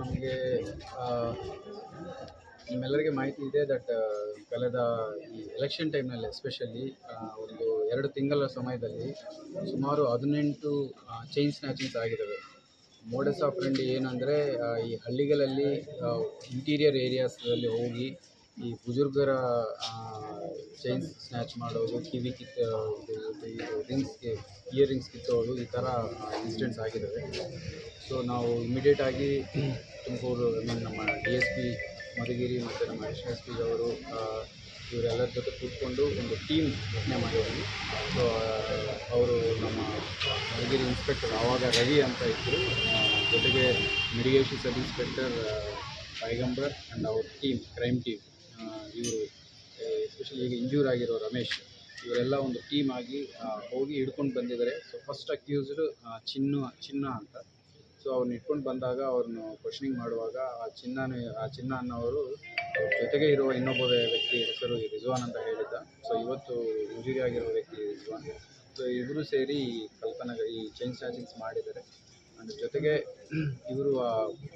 ನಮಗೆ ನಿಮ್ಮೆಲ್ಲರಿಗೆ ಮಾಹಿತಿ ಇದೆ ದಟ್ ಕಳೆದ ಈ ಎಲೆಕ್ಷನ್ ಟೈಮ್ನಲ್ಲಿ ಎಸ್ಪೆಷಲಿ ಒಂದು ಎರಡು ತಿಂಗಳ ಸಮಯದಲ್ಲಿ ಸುಮಾರು ಹದಿನೆಂಟು ಚೈನ್ ಸ್ನ್ಯಾಚಿಂಗ್ಸ್ ಆಗಿದ್ದಾವೆ. ಮೋಡಸ್ ಆಫ್ ಫ್ರೆಂಡ್ ಏನಂದರೆ ಈ ಹಳ್ಳಿಗಳಲ್ಲಿ ಇಂಟೀರಿಯರ್ ಏರಿಯಾಸ್ಗಳಲ್ಲಿ ಹೋಗಿ ಈ ಬುಜುರ್ಗರ ಚೈನ್ಸ್ ಸ್ನ್ಯಾಚ್ ಮಾಡೋದು, ಕಿವಿ ಕಿತ್ತ ರಿಂಗ್ಸ್ಗೆ ಇಯರ್ ರಿಂಗ್ಸ್ ಕಿತ್ತೋದು ಈ ಥರ ಇನ್ಸಿಡೆಂಟ್ಸ್ ಆಗಿದ್ದಾವೆ. ಸೊ ನಾವು ಇಮಿಡಿಯೇಟ್ ಆಗಿ ತುಮಕೂರು ನಮ್ಮ ಡಿ ಎಸ್ ಪಿ ಮಧುಗಿರಿ ಮತ್ತು ನಮ್ಮ ಎಸ್ ಎಸ್ ಪಿ ಅವರು ಇವರೆಲ್ಲರ ಜೊತೆ ಕೂತ್ಕೊಂಡು ಒಂದು ಟೀಮ್ ರಚನೆ ಮಾಡಿದ್ವಿ. ಸೊ ಅವರು ನಮ್ಮ ಮಧುಗಿರಿ ಇನ್ಸ್ಪೆಕ್ಟರ್ ಆವಾಗ ರವಿ ಅಂತ ಇದ್ದರು ಜೊತೆಗೆ ಮಿಡಿಗೇಷನ್ ಸಬ್ ಇನ್ಸ್ಪೆಕ್ಟರ್ ಪೈಗಂಬರ್ ಆ್ಯಂಡ್ ಅವ್ರ ಟೀಮ್ ಕ್ರೈಮ್ ಟೀಮ್ ಇವರು ಎಸ್ಪೆಷಲಿ ಈಗ ಇಂಜೂರ್ ಆಗಿರೋ ರಮೇಶ್, ಇವರೆಲ್ಲ ಒಂದು ಟೀಮ್ ಆಗಿ ಹೋಗಿ ಹಿಡ್ಕೊಂಡು ಬಂದಿದ್ದಾರೆ. ಸೊ ಫಸ್ಟ್ ಅಕ್ಯೂಸ್ಡ್ ಚಿನ್ನು, ಚಿನ್ನ ಅಂತ. ಸೊ ಅವ್ರನ್ನ ಇಟ್ಕೊಂಡು ಬಂದಾಗ ಅವ್ರನ್ನ ಕ್ವಶನಿಂಗ್ ಮಾಡುವಾಗ ಆ ಚಿನ್ನ ಆ ಚಿನ್ನ ಅನ್ನೋರು ಜೊತೆಗೆ ಇರುವ ಇನ್ನೊಬ್ಬ ವ್ಯಕ್ತಿ ಹೆಸರು ರಿಜ್ವಾನ್ ಅಂತ ಹೇಳಿದ್ದ. ಸೊ ಇವತ್ತು ಇಂಜುರಿ ಆಗಿರೋ ವ್ಯಕ್ತಿ ರಿಜ್ವಾನ್. ಸೊ ಇಬ್ಬರು ಸೇರಿ ಈ ಕಲ್ಪನಾ, ಈ ಚೈನ್ ಸ್ನ್ಯಾಚಿಂಗ್ಸ್ ಮಾಡಿದ್ದಾರೆ. ಅದ್ರ ಜೊತೆಗೆ ಇವರು ಆ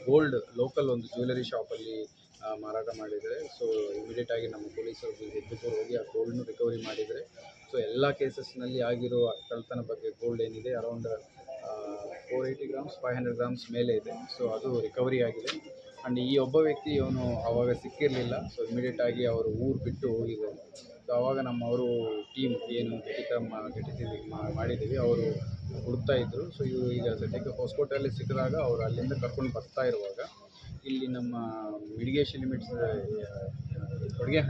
ಗೋಲ್ಡ್ ಲೋಕಲ್ ಒಂದು ಜ್ಯುವೆಲರಿ ಶಾಪಲ್ಲಿ ಮಾರಾಟ ಮಾಡಿದರೆ ಸೊ ಇಮಿಡಿಯೇಟ್ ಆಗಿ ನಮ್ಮ ಪೊಲೀಸರು ಎದ್ದುಕೊಂಡು ಹೋಗಿ ಆ ಗೋಲ್ಡ್ನು ರಿಕವರಿ ಮಾಡಿದರೆ ಸೊ ಎಲ್ಲ ಕೇಸಸ್ನಲ್ಲಿ ಆಗಿರೋ ಕಳ್ತನ ಬಗ್ಗೆ ಗೋಲ್ಡ್ ಏನಿದೆ around four eighty grams five hundred grams ಮೇಲೆ ಇದೆ. ಸೊ ಅದು ರಿಕವರಿ ಆಗಿದೆ. ಆ್ಯಂಡ್ ಈ ಒಬ್ಬ ವ್ಯಕ್ತಿ ಅವನು ಆವಾಗ ಸಿಕ್ಕಿರಲಿಲ್ಲ. ಸೊ ಇಮಿಡಿಯೇಟ್ ಆಗಿ ಅವರು ಊರು ಬಿಟ್ಟು ಹೋಗಿದ್ದಾರೆ. ಸೊ ಅವಾಗ ನಮ್ಮವರು ಟೀಮ್ ಏನು ಘಟಿತ ಮಾ ಘಟಿತ ಮಾಡಿದ್ದೀವಿ. ಅವರು ಹುಡುಕ್ತಾ ಇದ್ದರು ಸೊ ಇವರು ಈಗ ಸದ್ಯಕ್ಕೆ ಹೊಸಕೋಟೆಯಲ್ಲಿ ಸಿಕ್ಕಿದಾಗ ಅವರು ಅಲ್ಲಿಂದ ಕರ್ಕೊಂಡು ಬರ್ತಾ ಇರುವಾಗ ಇಲ್ಲಿ ನಮ್ಮ ಮಿಡಿಗೇಷನ್ ಲಿಮಿಟ್ಸ್ ಕೊಡುಗೆ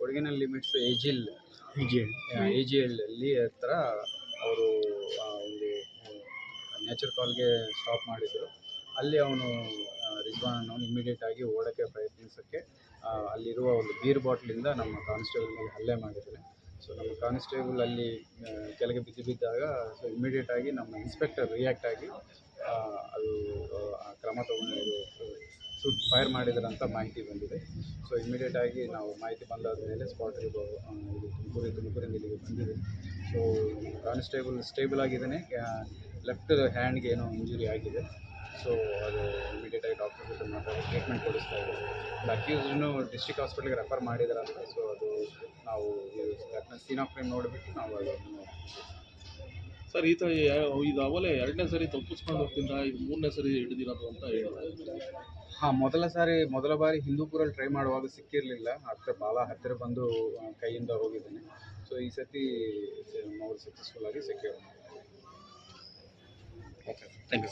ಕೊಡಗಿನಲ್ಲಿ ಲಿಮಿಟ್ಸ್ ಏಜಿಲ್ ಎ ಜಿ ಅಲ್ಲಿ ಹತ್ರ ಅವರು ನೇಚರ್ ಕಾಲ್ಗೆ ಸ್ಟಾಪ್ ಮಾಡಿದರು. ಅಲ್ಲಿ ಅವನು ರಿಜ್ವಾನ್ ಅನ್ನೋನು ಇಮಿಡಿಯೇಟ್ ಆಗಿ ಓಡೋಕ್ಕೆ ಪ್ರಯತ್ನಿಸೋಕ್ಕೆ ಅಲ್ಲಿರುವ ಒಂದು ಬೀರ್ ಬಾಟ್ಲಿಂದ ನಮ್ಮ ಕಾನ್ಸ್ಟೇಬಲ್ ಮೇಲೆ ಹಲ್ಲೆ ಮಾಡಿದ್ದಾನೆ. ಸೊ ನಮ್ಮ ಕಾನ್ಸ್ಟೇಬಲ್ ಅಲ್ಲಿ ಕೆಳಗೆ ಬಿದ್ದು ಬಿದ್ದಾಗ ಸೊ ಇಮಿಡಿಯೇಟ್ ಆಗಿ ನಮ್ಮ ಇನ್ಸ್ಪೆಕ್ಟರ್ ರಿಯಾಕ್ಟ್ ಆಗಿ ಅದು ಕ್ರಮ ತಗೊಂಡು ಶೂಟ್ ಫೈರ್ ಮಾಡಿದ್ರಂತ ಮಾಹಿತಿ ಬಂದಿದೆ. ಸೊ ಇಮಿಡಿಯೇಟ್ ಆಗಿ ನಾವು ಮಾಹಿತಿ ಬಂದಾದ ಮೇಲೆ ಸ್ಪಾಟ್ ತುಮಕೂರು ತುಮಕೂರಿಂದ ಇಲ್ಲಿಗೆ ಬಂದಿದೆ. ಸೊ ಕಾನ್ಸ್ಟೇಬಲ್ ಸ್ಟೇಬಲ್ ಆಗಿದ್ದಾನೆ. ಲೆಫ್ಟ್ ಹ್ಯಾಂಡ್ಗೆ ಏನೋ ಇಂಜುರಿ ಆಗಿದೆ. ಸೊ ಅದು ಇಮಿಡಿಯೇಟ್ ಆಗಿ ಡಾಕ್ಟರ್ ಜೊತೆ ಮಾತಾಡಿ ಟ್ರೀಟ್ಮೆಂಟ್ ಕೊಡಿಸ್ತಾ ಇದ್ದಾರೆ. ಅಕ್ಯೂಸ್ಡ್ನು ಡಿಸ್ಟಿಕ್ ಹಾಸ್ಪಿಟ್ಲಿಗೆ ರೆಫರ್ ಮಾಡಿದಾರಂತೆ ಸೊ ಅದು ನಾವು ಸೀನ್ ಆಫ್ ಟೈಮ್ ನೋಡಿಬಿಟ್ಟು ನಾವು ಅದನ್ನು ಸರ್ ಈತ ಇದು ಅವಲೇ ಎರಡನೇ ಸರಿ ತಪ್ಪಿಸ್ಕೊಂಡು ಹೋಗ್ತಿದ್ದ ಇದು ಮೂರನೇ ಸರಿ ಹಿಡಿದಿರೋದು ಅಂತ ಹೇಳಿದ್ರೆ ಹಾಂ ಮೊದಲ ಸಾರಿ ಮೊದಲ ಬಾರಿ ಹಿಂದೂಪುರಲ್ಲಿ ಟ್ರೈ ಮಾಡುವಾಗ ಸಿಕ್ಕಿರಲಿಲ್ಲ. ಹತ್ತಿರ ಭಾಳ ಹತ್ತಿರ ಬಂದು ಕೈಯಿಂದ ಹೋಗಿದ್ದಾನೆ. ಸೊ ಈ ಸತಿ ಅವ್ರು ಸಕ್ಸಸ್ಫುಲ್ ಆಗಿ ಸಿಕ್ಕಿರೋ ಓಕೆ ಥ್ಯಾಂಕ್ ಯು